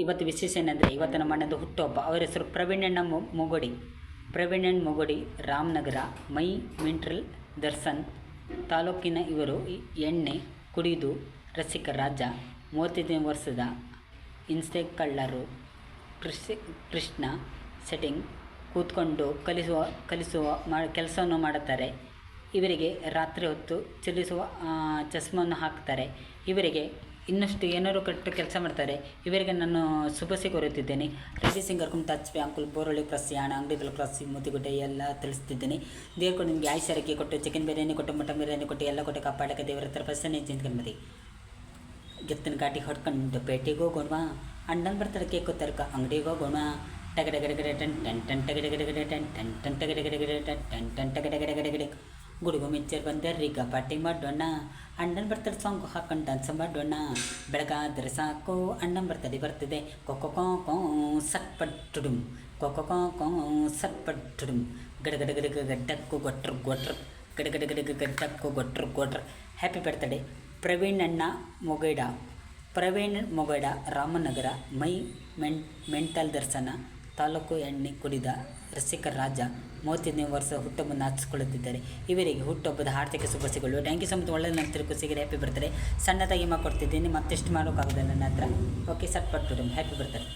ಇವತ್ತು ವಿಶೇಷ ಏನಂದರೆ ಇವತ್ತು ನಮ್ಮ ಅಣ್ಣದ ಹುಟ್ಟುಹಬ್ಬ. ಅವರ ಹೆಸರು ಪ್ರವೀಣಣ್ಣ ಮೊಗಡಿ. ಪ್ರವೀಣಣ್ಣ ಮೊಗೋಡಿ, ರಾಮನಗರ, ಮೈ ಮಿಂಟ್ರಲ್ ದರ್ಶನ್ ತಾಲೂಕಿನ ಇವರು ಎಣ್ಣೆ ಕುಡಿದು ರಸಿಕ ರಾಜ, ಮೂವತ್ತೈದನೇ ವರ್ಷದ ಇನ್ಸ್ಟೆ ಕಳ್ಳರು ಕೃಷಿ, ಕೃಷ್ಣ ಸೆಟ್ಟಿಂಗ್ ಕೂತ್ಕೊಂಡು ಕಲಿಸುವ ಕಲಿಸುವ ಮಾ, ಕೆಲಸವನ್ನು ಮಾಡುತ್ತಾರೆ. ಇವರಿಗೆ ರಾತ್ರಿ ಹೊತ್ತು ಚಲಿಸುವ ಚಸ್ಮವನ್ನು ಹಾಕ್ತಾರೆ. ಇವರಿಗೆ ಇನ್ನಷ್ಟು ಏನಾದ್ರು ಕೆಟ್ಟ ಕೆಲಸ ಮಾಡ್ತಾರೆ, ಇವರಿಗೆ ನಾನು ಶುಭಾಶಯ ಕೋರುತ್ತಿದ್ದೇನೆ. ರವಿ ಸಿಂಗರ್ ಕುಮ್ ಟಚ್ ಅಂಕುಲ್ ಬೋರಳ್ಳಿ ಪ್ರಸಿ ಹಣ ಅಂಗಡಿ ಕ್ರಾಸ್ ಮುತಿಗುಡ್ಡೆ ಎಲ್ಲ ತಿಳಿಸ್ತಿದ್ದೇನೆ. ದೇವ್ರು ನಿಮಗೆ ಆಯ್ಸರಕ್ಕೆ ಕೊಟ್ಟು ಚಿಕನ್ ಬಿರಿಯಾನಿ ಕೊಟ್ಟು ಮಟನ್ ಬಿರಿಯಾನಿ ಕೊಟ್ಟು, ಎಲ್ಲ ಕೊಟ್ಟು ಕಾಪಾಡಕ್ಕೆ ದೇವರ ಹತ್ರ ಪ್ರಸನ್ನ ಚಿಂತ್ಕೊಂಡ್ಬದಿ ಗೆತ್ತಿನ ಗಾಟಿ ಹೊಡ್ಕೊಂಡು ಪೇಟೆಗೆ ಹೋಗೋಣ ಅಣ್ಣನ ಬರ್ತಾರೆ ಕೇಕ್ ತರ್ಕ ಅಂಗಡಿಗೆ ಹೋಗೋಣ ಟಗಡಗಡಗಡೆ ಟನ್ ಟನ್ ಟನ್ ಟಗಡಗಡಗಡೆ ಟನ್ ಟನ್ ಟನ್ ಟಗಡಗಡಗಡೆ ಟನ್ ಟನ್ ಟಗಡಗಡಗಡಗಡೆ ಗುಡುಗು ಮಿಂಚರ್ ಬಂದರ್ರಿ ಗಪಾಟಿ ಮಾಡೋಣ. ಅಣ್ಣನ ಬರ್ತಾರೆ ಸಾಂಗ್ ಹಾಕೊಂಡು ಡಾನ್ಸ್ ಮಾಡೋಣ. ಬೆಳಗಾದ್ರೆ ಸಾಕು ಅಣ್ಣನ ಬರ್ತಡೆ ಬರ್ತದೆ. ಕೊಕ್ಕೊ ಕೋ ಸಟ್ಪಟ್ಟುಡುಮ್ ಕೊಕ್ಕೊ ಕೋ ಕೋ ಸಟ್ಪಟ್ಟುಡುಮ್ ಗಡಗಡಗಡಗ ಗಡ್ಡಕ್ಕು ಗೊಟ್ರು ಗೊಟ್ರು. ಗಡಗಡಗಡಗ ಗಡ್ಡಕ್ಕು ಗೊಟ್ರು ಗೊಟ್ರು. Happy birthday. ಪ್ರವೀಣ್ ಅಣ್ಣ ಮೊಗೈಡ. ಪ್ರವೀಣ್ ಮೊಗೈಡ ರಾಮನಗರ ಮೈ ಮೆಂಟ್, ಮೆಂಟಲ್ ದರ್ಶನ. ತಾಲೂಕು ಎಣ್ಣೆ ಕುಡಿದ ರಸಿಕ ರಾಜ ಮೂವತ್ತೈದನೇ ವರ್ಷ ಹುಟ್ಟುಹಬ್ಬವನ್ನು ಆಚರಿಸಿಕೊಳ್ಳುತ್ತಿದ್ದಾರೆ. ಇವರಿಗೆ ಹುಟ್ಟುಹಬ್ಬದ ಆರ್ಥಿಕ ಶುಭಾಶಯಗಳು. ಥ್ಯಾಂಕ್ ಯು ಸೊ ಮಚ್ ಒಳ್ಳೆ ನಂತರ ಖುಷಿಗೆ ಹ್ಯಾಪಿ ಬರ್ತಾರೆ ಸಣ್ಣದಾಗಿ ಮಾ ಕೊಡ್ತಿದ್ದೀನಿ. ಮತ್ತೆಷ್ಟು ಮಾಡೋಕ್ಕಾಗೋದಿಲ್ಲ ನನ್ನ ಹತ್ರ. ಓಕೆ ಸಟ್ ಪಟ್ಟು ಹ್ಯಾಪಿ ಬರ್ತಾರೆ